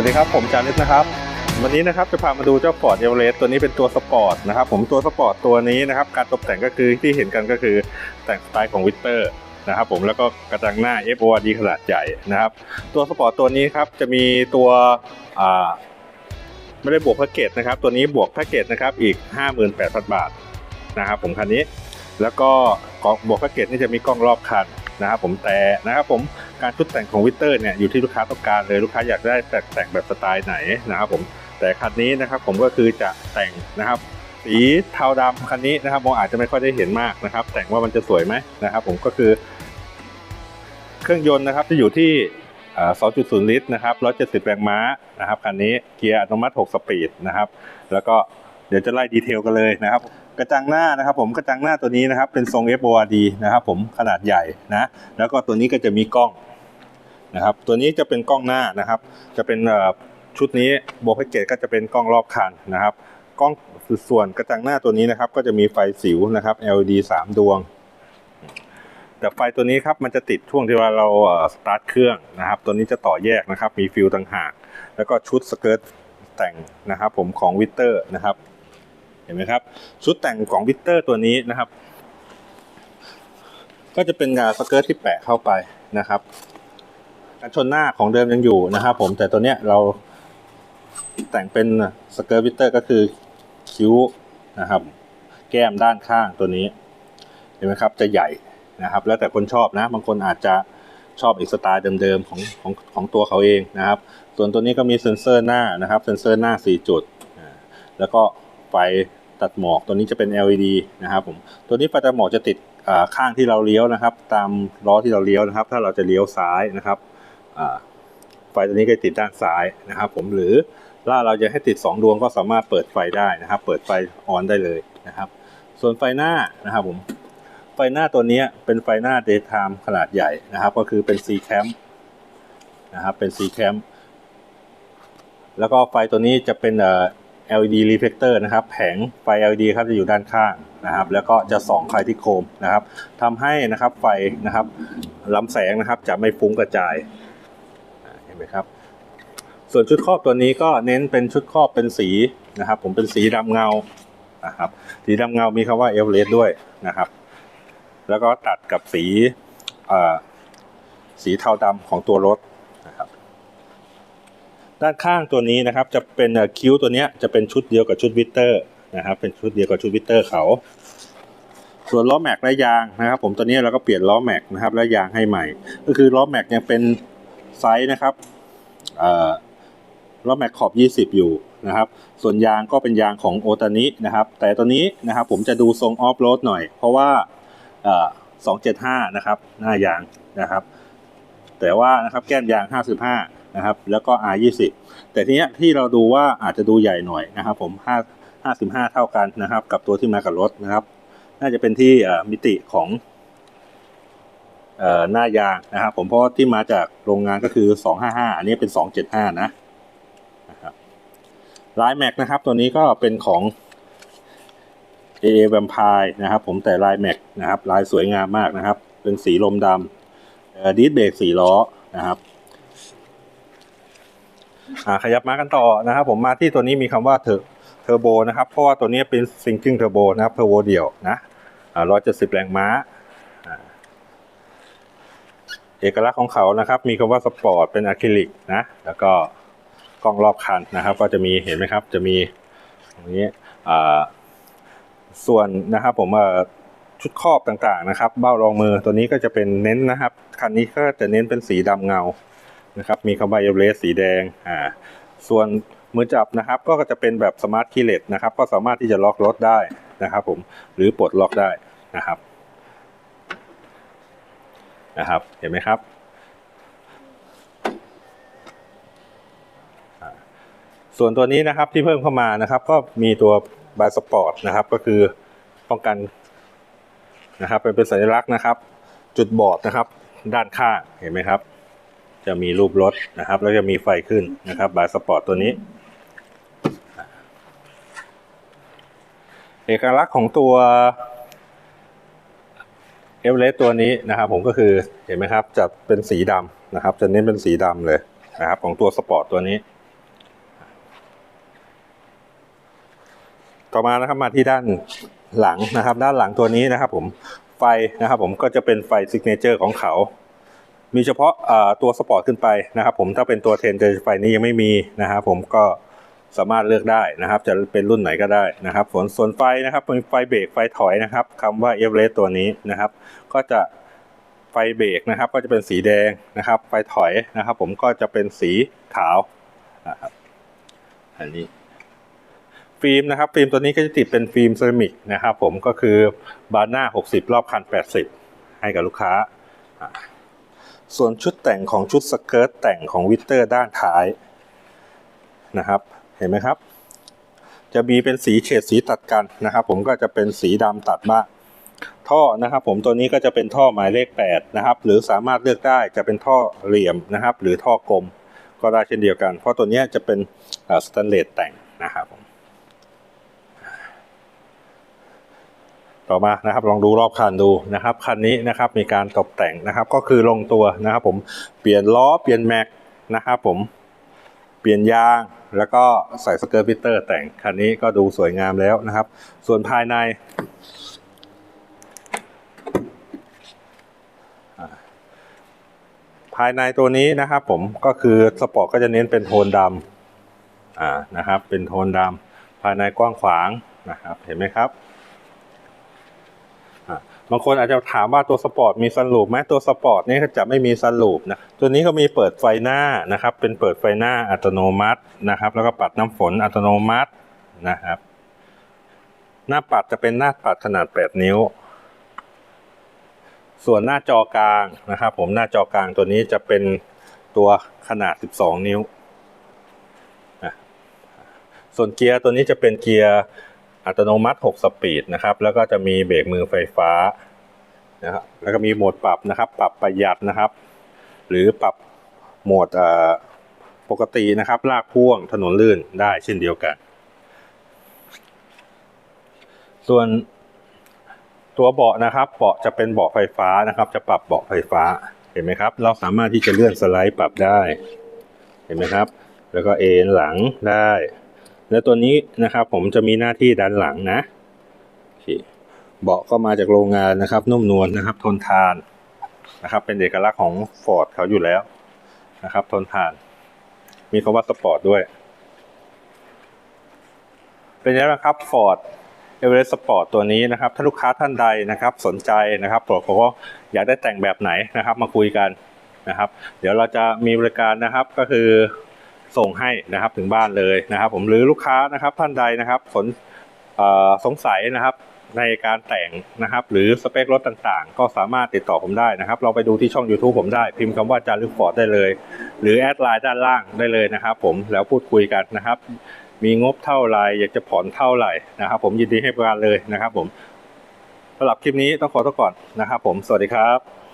วัสดีครับ ผมจานิสนะครับ วันนี้นะครับจะพามาดูเจ้า Ford Everest ตัวนี้เป็นตัวสปอร์ตนะครับผมตัวสปอร์ตตัวนี้นะครับการตกแต่งก็คือที่เห็นกันก็คือแต่งสไตล์ของวิเตอร์นะครับผมแล้วก็กระจังหน้า FORD ขนาดใหญ่นะครับ ตัวสปอร์ตตัวนี้ครับจะมีตัวไม่ได้บวกแพ็กเกจนะครับ ตัวนี้บวกแพ็กเกจนะครับอีก 58,000 บาทนะครับผมคันนี้แล้วก็กล่องบวกแพ็กเกจนี่จะมีกล้องรอบคันนะครับผมแต่นะครับผม การชุดแต่งของวิเตอร์เนี่ยอยู่ที่ลูกค้าต้องการเลยลูกค้าอยากได้แต่งแบบสไตล์ไหนนะครับผมแต่คันนี้นะครับผมก็คือจะแต่งนะครับสีเทาดำคันนี้นะครับมองอาจจะไม่ค่อยได้เห็นมากนะครับ แต่งว่ามันจะสวยไหมนะครับ ผมก็คือ เครื่องยนต์นะครับจะอยู่ที่ 2.0 ลิตรนะครับ 170 แรงม้านะครับคันนี้เกียร์อัตโนมัติ 6 สปีดนะครับ แล้วก็เดี๋ยวจะไล่ดีเทลกันเลยนะครับ กระจังหน้านะครับ ผมกระจังหน้าตัวนี้นะครับ เป็นทรง FORD นะครับ ผมขนาดใหญ่นะแล้วก็ตัวนี้ก็จะมีกล้อง นะครับ ตัวนี้จะเป็นกล้องหน้านะครับ จะเป็นชุดนี้โบว์แพ็กเกจก็จะเป็นกล้องรอบคันนะครับ กล้องส่วนกระจังหน้าตัวนี้นะครับ ก็จะมีไฟสิวนะครับ LED 3 ดวง แต่ไฟตัวนี้ครับมันจะติดช่วงที่ว่าเราสตาร์ทเครื่องนะครับ ตัวนี้จะต่อแยกนะครับ มีฟิลต่างหาก แล้วก็ชุดสเกิร์ตแต่งนะครับ ผมของวิเตอร์นะครับ เห็นไหมครับ ชุดแต่งของวิเตอร์ตัวนี้นะครับ ก็จะเป็นงานสเกิร์ตที่แปะเข้าไปนะครับ การชนหน้าของเดิมยังอยู่นะครับผมแต่ตัวเนี้ยเราแต่งเป็นสเกิร์ตวิเตอร์ก็คือคิ้วนะครับ แก้มด้านข้างตัวนี้เห็นไหมครับจะใหญ่นะครับ แล้วแต่คนชอบนะ บางคนอาจจะชอบอีกสไตล์เดิมๆของของของตัวเขาเองนะครับ ส่วนตัวนี้ก็มีเซ็นเซอร์หน้านะครับ เซ็นเซอร์หน้า 4 จุด แล้วก็ไฟตัดหมอกตัวนี้จะเป็น LED นะครับผมตัวนี้ไฟตัดหมอกจะติดข้างที่เราเลี้ยวนะครับ ตามล้อที่เราเลี้ยวนะครับ ถ้าเราจะเลี้ยวซ้ายนะครับ ไฟตัวนี้ก็ติดด้านซ้ายนะครับผมหรือถ้าเราจะให้ติด 2 ดวงก็สามารถเปิดไฟได้นะครับ เปิดไฟออนได้เลยนะครับ ส่วนไฟหน้านะครับผมไฟหน้าตัวนี้เป็นไฟหน้า daytime ขนาดใหญ่นะครับ ก็คือเป็น C cam นะครับเป็น C cam แล้วก็ไฟตัวนี้จะเป็นเอ่อ LED reflector นะครับ แผงไฟ LED ครับจะอยู่ด้านข้างนะครับ แล้วก็จะส่องไฟที่โคมนะครับทำให้นะครับไฟนะครับลำแสงนะครับจะไม่ฟุ้งกระจาย นไหมครับ ส่วนชุดครอบตัวนี้ก็เน้นเป็นชุดครอบเป็นสีนะครับ ผมเป็นสีดำเงานะครับสีดำเงามีคำว่าเอเวอเรสต์ด้วยนะครับ แล้วก็ตัดกับสีสีเทาดำของตัวรถนะครับด้านข้างตัวนี้นะครับจะเป็นคิ้วตัวนี้จะเป็นชุดเดียวกับชุดวิเตอร์นะครับ เป็นชุดเดียวกับชุดวิเตอร์เขา ส่วนล้อแม็กและยางนะครับ ผมตัวนี้เราก็เปลี่ยนล้อแม็กนะครับและยางให้ใหม่ ก็คือล้อแม็กยังเป็น ไซส์นะครับเอ่อล้อแม็กขอบ 20 อยู่นะครับ ส่วนยางก็เป็นยางของโอตานินะครับ แต่ตัวนี้นะครับผมจะดูทรงออฟโรดหน่อย เพราะว่าเอ่อ275 นะครับ หน้ายางนะครับ แต่ว่านะครับแก้มยาง 55 นะครับ แล้วก็ R20 แต่ทีเนี้ยที่เราดูว่าอาจจะดูใหญ่หน่อยนะครับ ผม 5 55 เท่ากันนะครับ กับตัวที่มากับรถนะครับ น่าจะเป็นที่มิติของ หน้ายางนะครับผมเพราะว่าที่มาจากโรงงานก็คือ 255 อันนี้เป็น 275 นะนะครับลายแม็กนะครับตัวนี้ก็เป็นของ AA Vampire นะครับผมแต่ลายแม็กนะครับลายสวยงามมากนะครับ เป็นสีลมดำดิสเบรกสีล้อนะครับขยับมากันต่อนะครับ ผมมาที่ตัวนี้มีคำว่าเทอร์เทอร์โบนะครับ เพราะว่าตัวนี้เป็นซิงกิ้งเทอร์โบนะครับเทอร์โบเดี่ยวนะอ่า170แรงม้า เอกลักษณ์ของเขานะครับ มีคำว่าสปอร์ตเป็นอะคริลิกนะแล้วก็กล้องรอบคันนะครับ ก็จะมีเห็นไหมครับ จะมีตรงนี้ส่วนนะครับผมชุดครอบต่างๆนะครับ เบ้ารองมือตัวนี้ก็จะเป็นเน้นนะครับ คันนี้ก็จะเน้นเป็นสีดำเงานะครับมีคำว่าเอเวอเรสสีแดงอ่าส่วนมือจับนะครับ ก็จะเป็นแบบสมาร์ทคีย์เลสนะครับ ก็สามารถที่จะล็อกรถได้นะครับ ผมหรือปลดล็อกได้นะครับ นะครับ เห็นไหมครับ ส่วนตัวนี้นะครับที่เพิ่มเข้ามานะครับ ก็มีตัวบายสปอร์ตนะครับ ก็คือป้องกันนะครับเป็นเป็นสัญลักษณ์นะครับ จุดบอดนะครับ ด้านข้างเห็นไหมครับ จะมีรูปรถนะครับ แล้วจะมีไฟขึ้นนะครับบายสปอร์ตตัวนี้เอกลักษณ์ของตัว เอเวเรสตัวนี้นะครับผมก็คือเห็นไหมครับจะเป็นสีดำนะครับ จะเน้นเป็นสีดำเลยนะครับ ของตัวสปอร์ตตัวนี้ ต่อมานะครับมาที่ด้านหลังนะครับ ด้านหลังตัวนี้นะครับ ผมไฟนะครับผมก็จะเป็นไฟซิกเนเจอร์ของเขา มีเฉพาะตัวสปอร์ตขึ้นไปนะครับ ผมถ้าเป็นตัวเทนจะไฟนี้ยังไม่มีนะครับผมก็ สามารถเลือกได้นะครับ จะเป็นรุ่นไหนก็ได้นะครับส่วนส่วนไฟนะครับเป็นไฟเบรกไฟถอยนะครับคำว่าเอเวอเรสตัวนี้นะครับ ก็จะไฟเบรกนะครับ ก็จะเป็นสีแดงนะครับ ไฟถอยนะครับ ผมก็จะเป็นสีขาวนะครับอันนี้ฟิล์มนะครับฟิล์มตัวนี้ก็จะติดเป็นฟิล์มเซรามิกนะครับ ผมก็คือบานหน้า 60 รอบคัน 80 ให้กับลูกค้าอ่าส่วนชุดแต่งของชุดสเกิร์ตแต่งของวิตเตอร์ด้านท้ายนะครับ เห็นไหมครับ จะมีเป็นสีเฉดสีตัดกันนะครับ ผมก็จะเป็นสีดำตัดบ้าท่อนะครับ ผมตัวนี้ก็จะเป็นท่อหมายเลข 8 นะครับ หรือสามารถเลือกได้จะเป็นท่อเหลี่ยมนะครับ หรือท่อกลมก็ได้เช่นเดียวกัน เพราะตัวนี้จะเป็นสแตนเลสแต่งนะครับผมต่อมานะครับลองดูรอบคันดูนะครับคันนี้นะครับมีการตกแต่งนะครับ ก็คือลงตัวนะครับ ผมเปลี่ยนล้อเปลี่ยนแม็กนะครับ ผม เปลี่ยนยาง แล้วก็ใส่สเกิร์ตพิเตอร์แต่งคันนี้ก็ดูสวยงามแล้วนะครับ ส่วนภายใน ภายในตัวนี้นะครับผมก็คือสปอร์ตก็จะเน้นเป็นโทนดำอ่านะครับ เป็นโทนดำภายในกว้างขวางนะครับ เห็นไหมครับ บางคนอาจจะถามว่าตัวสปอร์ตมีซันลูปไหมตัวสปอร์ตนี่จะไม่มีซันลูปนะตัวนี้ก็มีเปิดไฟหน้านะครับ เป็นเปิดไฟหน้าอัตโนมัตินะครับ แล้วก็ปัดน้ำฝนอัตโนมัตินะครับ หน้าปัดจะเป็นหน้าปัดขนาด 8 นิ้ว ส่วนหน้าจอกลางนะครับ ผมหน้าจอกลางตัวนี้จะเป็นตัวขนาด 12 นิ้ว ส่วนเกียร์ตัวนี้จะเป็นเกียร์ อัตโนมัติ 6 สปีดนะครับ แล้วก็จะมีเบรกมือไฟฟ้านะครับแล้วก็มีโหมดปรับนะครับ ปรับประหยัดนะครับ หรือปรับโหมดปกตินะครับ ลากพ่วงถนนลื่นได้เช่นเดียวกัน ส่วนตัวเบาะนะครับเบาะจะเป็นเบาะไฟฟ้านะครับ จะปรับเบาะไฟฟ้าเห็นไหมครับ เราสามารถที่จะเลื่อนสไลด์ปรับได้ เห็นไหมครับ แล้วก็เอนหลังได้ แล้วตัวนี้นะครับผมจะมีหน้าที่ด้านหลังนะเบาะก็มาจากโรงงานนะครับ นุ่มนวลนะครับ ทนทานนะครับ เป็นเอกลักษณ์ของฟอร์ดเขาอยู่แล้วนะครับ ทนทาน มีคำว่าสปอร์ตด้วย เป็นยังไงบ้างครับฟอร์ดเอเวอเรสต์สปอร์ตตัวนี้นะครับ ถ้าลูกค้าท่านใดนะครับ สนใจนะครับบอกเขาว่าอยากได้แต่งแบบไหนนะครับ มาคุยกันนะครับ เดี๋ยวเราจะมีบริการนะครับก็คือ ส่งให้นะครับถึงบ้านเลยนะครับ ผมหรือลูกค้านะครับท่านใดนะครับสนสงสัยนะครับในการแต่งนะครับ หรือสเปครถต่างๆ ก็สามารถติดต่อผมได้นะครับเราไปดูที่ช่อง YouTube ผมได้ พิมพ์คำว่าจารึกฟอร์ดได้เลย หรือแอดไลน์ด้านล่างได้เลยนะครับ ผมแล้วพูดคุยกันนะครับ มีงบเท่าไหร่อยากจะผ่อนเท่าไหร่นะครับ ผมยินดีให้บริการเลยนะครับ ผมสำหรับคลิปนี้ต้องขอตัวก่อนนะครับ ผมสวัสดีครับ